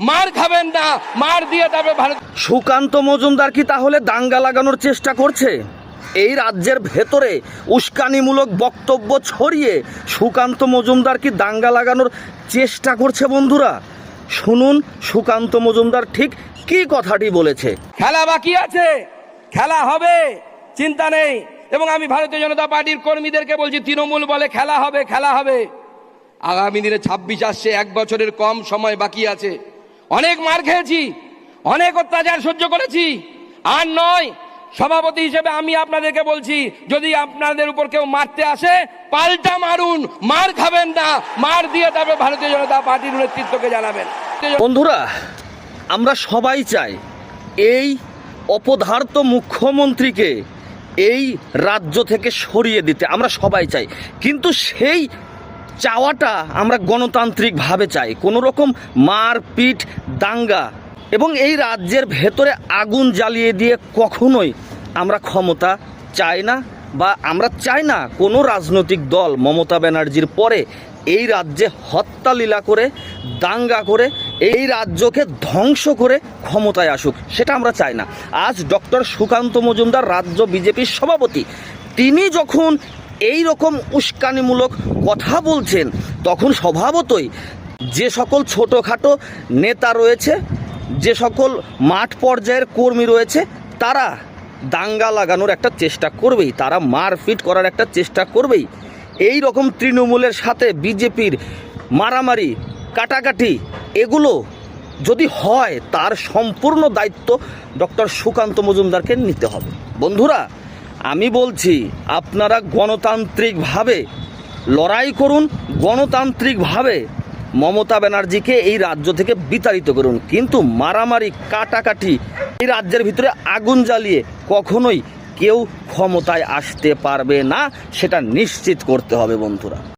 মার খাবেন না মার দিয়ে তারপরে ভারত। সুকান্ত মজুমদার কি তাহলে দাঙ্গা লাগানোর চেষ্টা করছে? এই রাজ্যের ভেতরে উস্কানিমূলক বক্তব্য ছড়িয়ে সুকান্ত মজুমদার কি দাঙ্গা লাগানোর চেষ্টা করছে বন্ধুরা? শুনুন সুকান্ত মজুমদার ঠিক কি কথাটি বলেছে। খেলা বাকি আছে খেলা হবে চিন্তা নেই। এবং আমি ভারতীয় জনতা পার্টির কর্মীদেরকে বলছি তৃণমূল বলে খেলা হবে খেলা হবে। আগামী দিনে ছাব্বিশ আসছে এক বছরের কম সময় বাকি আছে। অনেক মার খেয়েছি, অনেক অত্যাচার সহ্য করেছি। আর নয়, সভাপতি হিসেবে আমি আপনাদেরকে বলছি, যদি আপনাদের উপর কেউ মারতে আসে, পাল্টা মারুন, মার খাবেন না, মার দিয়ে তারপরে ভারতীয় জনতা পার্টির নেতৃত্বকে জানাবেন। বন্ধুরা, আমরা সবাই চাই এই অপদার্থ মুখ্যমন্ত্রীকে এই রাজ্য থেকে সরিয়ে দিতে। আমরা সবাই চাই। কিন্তু সেই চাওয়াটা আমরা গণতান্ত্রিকভাবে চাই। কোনো রকম মারপিট, দাঙ্গা এবং এই রাজ্যের ভেতরে আগুন জ্বালিয়ে দিয়ে কখনোই আমরা ক্ষমতা চাই না বা আমরা চাই না কোনো রাজনৈতিক দল মমতা ব্যানার্জির পরে এই রাজ্যে হত্যালীলা করে, দাঙ্গা করে, এই রাজ্যকে ধ্বংস করে ক্ষমতায় আসুক, সেটা আমরা চাই না। আজ ডক্টর সুকান্ত মজুমদার, রাজ্য বিজেপির সভাপতি, তিনি যখন এই রকম উস্কানিমূলক কথা বলছেন, তখন স্বভাবতই যে সকল ছোটোখাটো নেতা রয়েছে, যে সকল মাঠ পর্যায়ের কর্মী রয়েছে, তারা দাঙ্গা লাগানোর একটা চেষ্টা করবেই, তারা মারপিট করার একটা চেষ্টা করবেই। এই রকম তৃণমূলের সাথে বিজেপির মারামারি, কাটাকাটি, এগুলো যদি হয়, তার সম্পূর্ণ দায়িত্ব ডক্টর সুকান্ত মজুমদারকে নিতে হবে। বন্ধুরা আমি বলছি, আপনারা গণতান্ত্রিকভাবে লড়াই করুন, গণতান্ত্রিকভাবে মমতা ব্যানার্জিকে এই রাজ্য থেকে বিতাড়িত করুন। কিন্তু মারামারি, কাটাকাটি এই রাজ্যের ভিতরে আগুন জ্বালিয়ে কখনোই কেউ ক্ষমতায় আসতে পারবে না, সেটা নিশ্চিত করতে হবে বন্ধুরা।